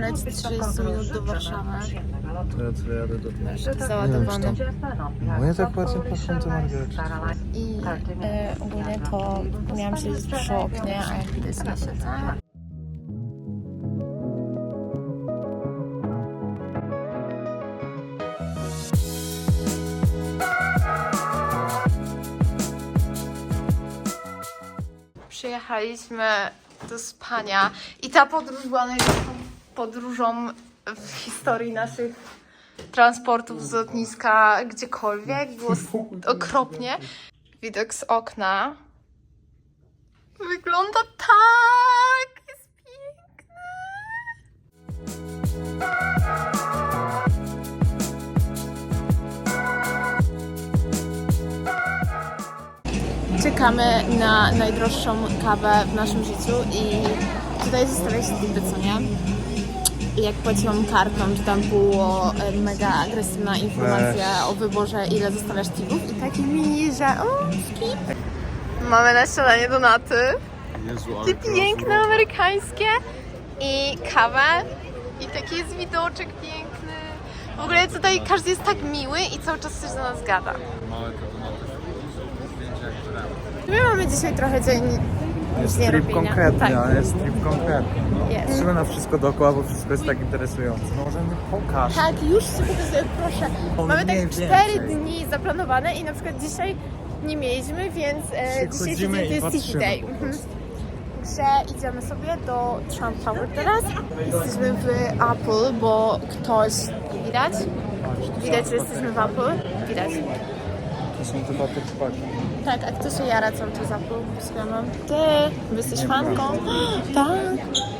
brać 30 minut do Warszawy. To ja tyle jadę do Załadowany. No ja tak patrzę, Margaret. I e, ogólnie to miałam siedzieć przy oknie, a jak widać nie siedzę. Przyjechaliśmy do spania i ta podróż była najlepszą podróżą w historii naszych transportów z lotniska gdziekolwiek. Było okropnie. Widok z okna wygląda tak! Jest piękny! Czekamy na najdroższą kawę w naszym życiu i tutaj zostawia się tipy, co nie? I jak płaciłam kartą, to tam było e, mega agresywna informacja o wyborze, ile zostawiasz tipów i taki mini, że o, skip. Mamy na śniadanie donaty. Jezu, Te piękne amerykańskie i kawę i taki jest widoczek piękny. W ogóle tutaj każdy jest tak miły i cały czas coś do nas gada. Małe to donaty. Zdjęcia jak. My mamy dzisiaj trochę dzień Jest nie trip robienia. konkretny, Tak. ale jest trip konkretny. Jest. Patrzymy na wszystko dookoła, bo wszystko jest tak interesujące. No możemy pokaż. Tak, już się pokazuję, proszę. O, Mamy mniej tak 4 więcej. dni zaplanowane i na przykład dzisiaj nie mieliśmy, więc e, dzisiejszy Przychodzimy dzień to jest City patrzymy Day. po Mhm. Że idziemy sobie do Trump Tower teraz. Jesteśmy w Apple, bo ktoś... Widać? Widać, że jesteśmy w Apple? Widać. To są te chłopaki. Tak, a kto się jara cały czas Apple? Słucham. Ty, wy jesteś fanką? Tak.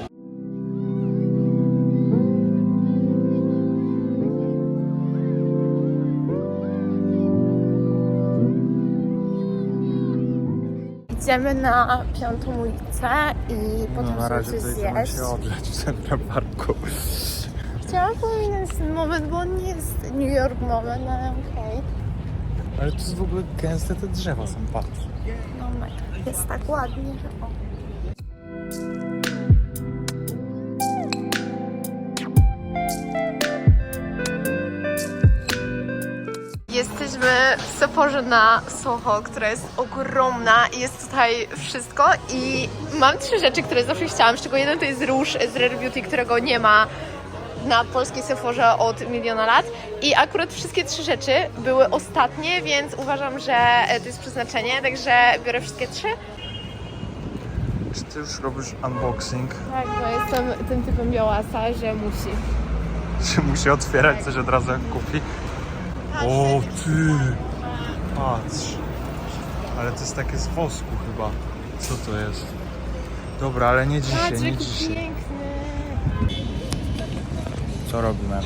Idziemy na piątą ulicę i potem No na razie coś zjeść. się odleć w centrum parku. Chciałam pominąć ten moment, bo on nie jest New York moment, ale okej. Ale tu jest w ogóle gęste te drzewa są, patrz. No mega. Jest tak ładnie, że o. Jesteśmy w Sephorze na Soho, która jest ogromna i jest tutaj wszystko i mam trzy rzeczy, które zawsze chciałam, z czego jeden to jest róż z Rare Beauty, którego nie ma na polskiej Sephorze od miliona lat i akurat wszystkie trzy rzeczy były ostatnie, więc uważam, że e, to jest przeznaczenie, także biorę wszystkie trzy. Czy ty już robisz unboxing? Tak, bo jestem tym typem białasa, że musi. Czy musi otwierać coś od razu jak kupi? O ty! Patrz. Ale to jest takie z wosku chyba. Co to jest? Dobra, ale nie dzisiaj, Patrz, nie jaki dzisiaj. piękny. Co robimy?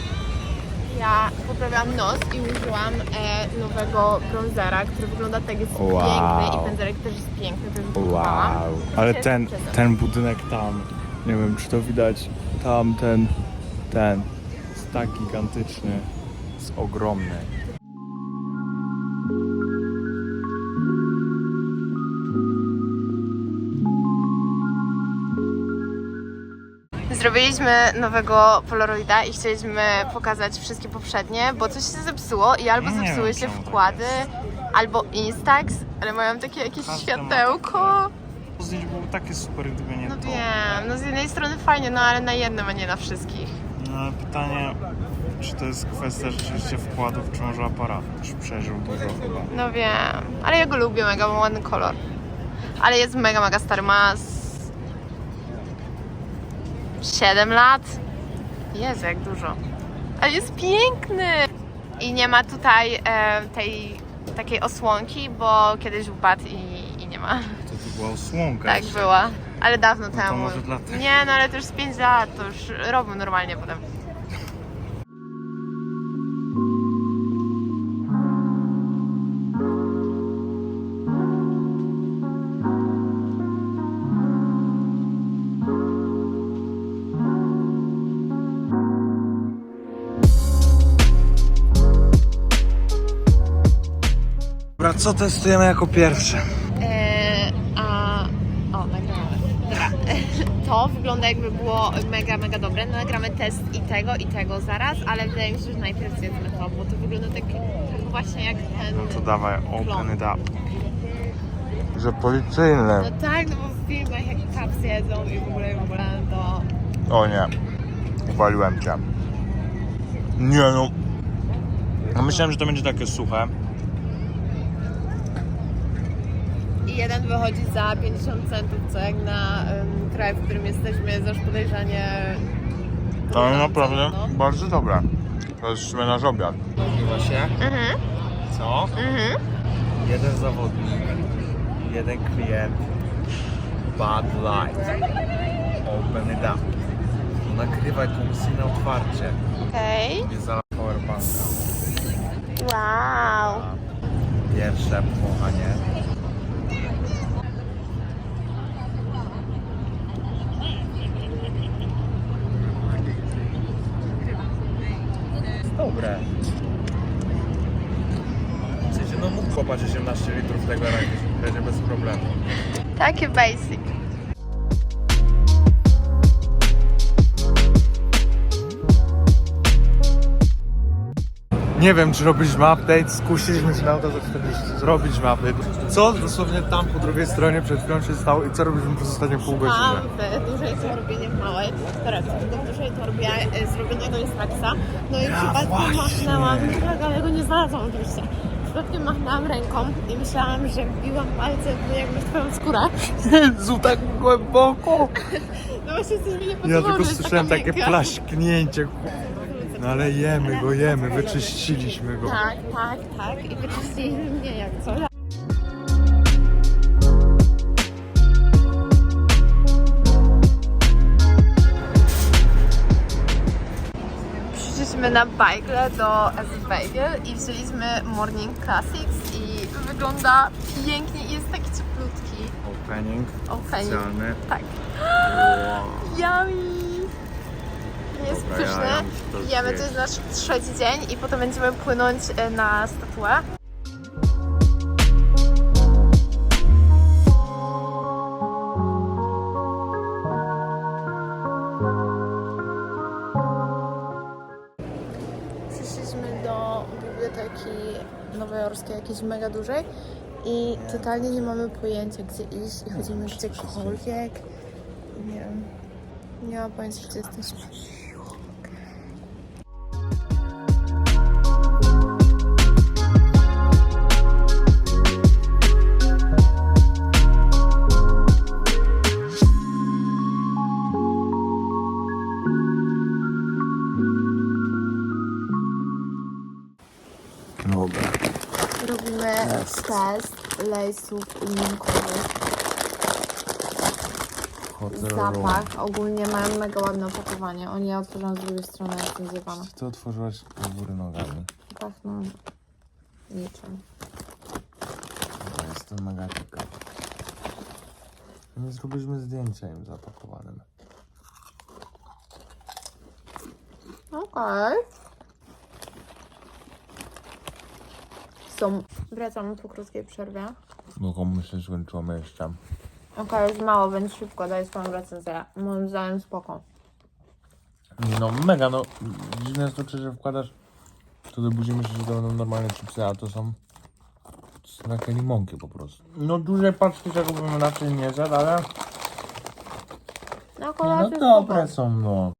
Ja poprawiłam nos i użyłam e, nowego bronzera, który wygląda tak, jest Wow. piękny i pędzelek też jest piękny, też kupowałam. Ale ten, ten budynek tam, nie wiem czy to widać, tam ten, ten, jest tak gigantyczny, jest ogromny. Zrobiliśmy nowego Polaroida i chcieliśmy pokazać wszystkie poprzednie, bo coś się zepsuło i albo No nie zepsuły wiem, się czemu tak wkłady, albo Instax, ale mają takie jakieś Każdy ma światełko. Zdjęć było takie super, gdyby nie No to. wiem, no z jednej strony fajnie, no ale na jednym, a nie na wszystkich. No ale pytanie, czy to jest kwestia rzeczywiście wkładów, czy może aparat też przeżył dużo chyba. No wiem, ale ja go lubię mega, ma ładny kolor. Ale jest mega, mega stary, ma z... 7 lat. Jezu, jak dużo. Ale jest piękny! I nie ma tutaj e, tej takiej osłonki, bo kiedyś upadł i, i nie ma. To tu była osłonka Tak jeszcze. była, ale dawno to temu. może dlatego. Nie, no ale to już z 5 lat, to już robił normalnie potem. Co testujemy jako pierwsze? Eee, a... O, nagramy. Dobra. to wygląda jakby było mega, mega dobre. No, nagramy test i tego, i tego zaraz, ale wydaje mi się, że najpierw zjedzmy to, bo to wygląda tak, tak właśnie jak ten... No to dawaj, open it up. Że policyjne. No tak, no bo w filmach jak kapsy jedzą i w ogóle, w ogóle to... O nie, uwaliłem cię. Nie no. no. Myślałem, że to będzie takie suche. I jeden wychodzi za 50 centów, co jak na um, kraj, w którym jesteśmy, zaś podejrzanie... Ale naprawdę No. bardzo dobre. To jest menaż obiad. Nazywa się? Mhm, Co? mhm. Jeden zawodnik, jeden klient, Bad Light. Open it up. Nagrywaj tą na otwarcie. Okej. Nie za powerbanka. Wow. Pierwsze pochanie. Dobre. W sensie, no mógł kopać 18 litrów tego na jakieś będzie bez problemu. Takie basic. Nie wiem, czy robiliśmy update, skusiliśmy się na to za 40, zrobić update. Co dosłownie tam po drugiej stronie przed chwilą się stało i co robiliśmy przez ostatnie pół godziny? Tam w dużej torbie, nie w małej, torebce, tylko w dużej torbie e, zrobionego jest. No i przypadkiem właśnie. machnęłam, tak, ale go nie znalazłam oczywiście. Przypadkiem machnęłam ręką i myślałam, że wbiłam palce w jakby w twoją skórę. Jezu, tak głęboko! No właśnie coś mi nie Ja podobało, tylko że jest słyszałem taka takie miękka. plaśknięcie. No ale jemy go, jemy, wyczyściliśmy go. Tak, tak, tak. I wyczyściliśmy mnie jak co. na bajgle do S-Bagel i wzięliśmy Morning Classics i wygląda pięknie i jest taki cieplutki. Opening Opening. specjalny. Tak. Wow. Yummy! Jest Dobra, pyszne. ja- Jemy, to jest nasz trzeci dzień i potem będziemy płynąć e, na statuę. Jakiejś mega dużej i totalnie nie mamy pojęcia gdzie iść i chodzimy gdziekolwiek. Nie wiem. Nie mam pojęcia gdzie jesteśmy. Lejsów linkowych. Zapach. Ogólnie mają mega ładne opakowanie. Oni je otworzą z drugiej strony, jak jestem zjebana. Ty otworzyłaś do góry nogami. Pachną niczym. Ja jestem mega ciekawy. Nie zrobiliśmy zdjęcia im zapakowanym. Okej. Są. Wracamy po krótkiej przerwie. Mogą myśleć, że skończyłam jeszcze. Okej, już mało, więc szybko daj swoją recenzję. Moim zdaniem spoko. No, mega, no. Dziwne jest to, że wkładasz to do buzi myślisz, że to będą normalne chipsy, a to są takie limonki po prostu. No dużej paczki tego bym raczej nie zjadł, ale No, no dobre są, no.